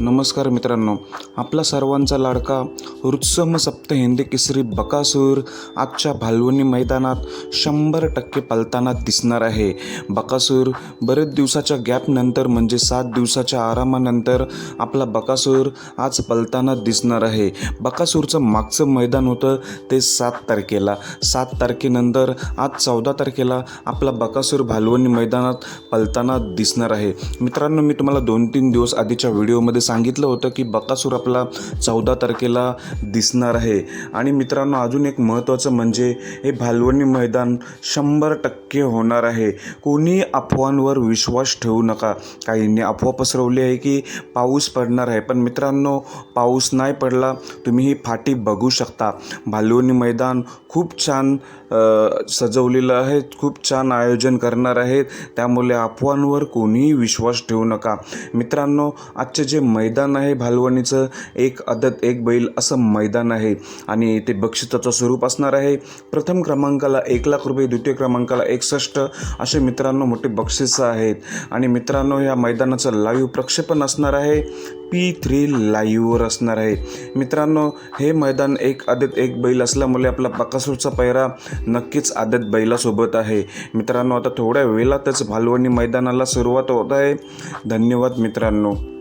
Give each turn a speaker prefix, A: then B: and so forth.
A: नमस्कार मित्रांनो. आपला सर्वांचा लाडका रुत्सम सप्त हिंदी केसरी बकासूर आजच्या भालवणी मैदानात शंभर टक्के पलताना दिसणार आहे. बकासूर बरेच दिवसाच्या गॅपनंतर म्हणजे सात दिवसाच्या आरामानंतर आपला बकासूर आज पलताना दिसणार आहे. बकासूरचं मागचं मैदान होतं ते सात तारखेला. सात तारखेनंतर आज चौदा तारखेला आपला बकासूर भालवणी मैदानात पलताना दिसणार आहे. मित्रांनो मी तुम्हाला दोन तीन दिवस आधीच्या व्हिडिओमध्ये सांगितलं होतं की बकासूर आपला चौदा तारखेला दिसणार आहे. आणि मित्रांनो अजून एक महत्त्वाचं म्हणजे हे भालवणी मैदान शंभर टक्के होणार आहे. कोणी अफवांवर विश्वास ठेवू नका. काहींनी अफवा पसरवली आहे की पाऊस पडणार आहे. पण मित्रांनो पाऊस नाही पडला तुम्ही ही फाटी बघू शकता. भालवणी मैदान खूप छान सजवलेलं आहे खूप छान आयोजन करणार आहेत त्यामुळे अफवांवर कोणीही विश्वास ठेवू नका. मित्रांनो आजचे जे मैदान आहे. भालवणीचं एक अदत एक बैल असं मैदान आहे. आणि ते बक्षिसाचं स्वरूप असणार आहे. प्रथम क्रमांकाला एक लाख रुपये द्वितीय क्रमांकाला एकसष्ट असे मित्रांनो मोठे बक्षिसं आहेत. आणि मित्रांनो या मैदानाचं लाईव्ह प्रक्षेपण असणार आहे. पी थ्री लाईव्हवर असणार आहे. मित्रांनो हे मैदान एक आदत एक बैल असल्यामुळे आपला बकासूरचा पैरा नक्कीच आदत बैलासोबत आहे. मित्रांनो आता थोड्या वेळातच भालवणी मैदानाला सुरुवात होत आहे. धन्यवाद मित्रांनो.